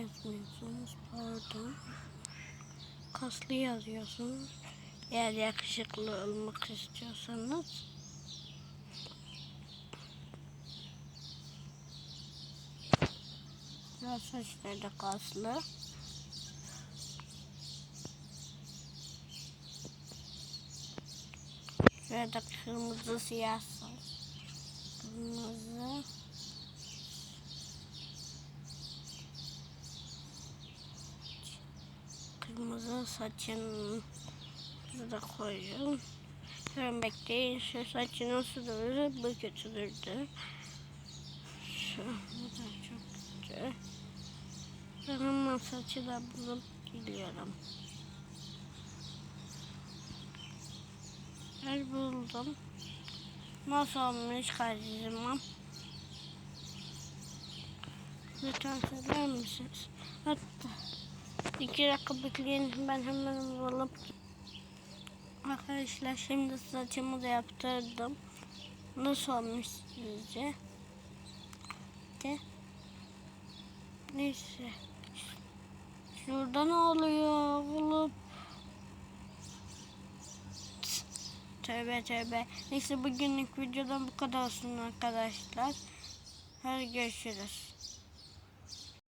yazmıyorsunuz. Pardon. Kaslı yazıyorsunuz. Eğer yakışıklı olmak istiyorsanız. Biraz saçları da kaslı. Şurada kırmızı siyah saç. Kırmızı. Kırmızı saçın burada koyuyorum. Şöyle bekleyin. Şu saçı nasıl durur? Bu kötü durdu. Şu bu da çok kötü. Hemen saçı da bulup geliyorum. Ben buldum. Nasıl olmuş kardeşim? Lütfen söyler misiniz? Hatta iki dakika bekleyin ben hemen bulup Arkadaşlar şimdi saçımı da yaptırdım. Nasıl olmuş sizce? De. Neyse. Şurada ne oluyor? Bulup Tövbe tövbe. Neyse bugünlük videodan bu kadar olsun arkadaşlar. Hadi görüşürüz.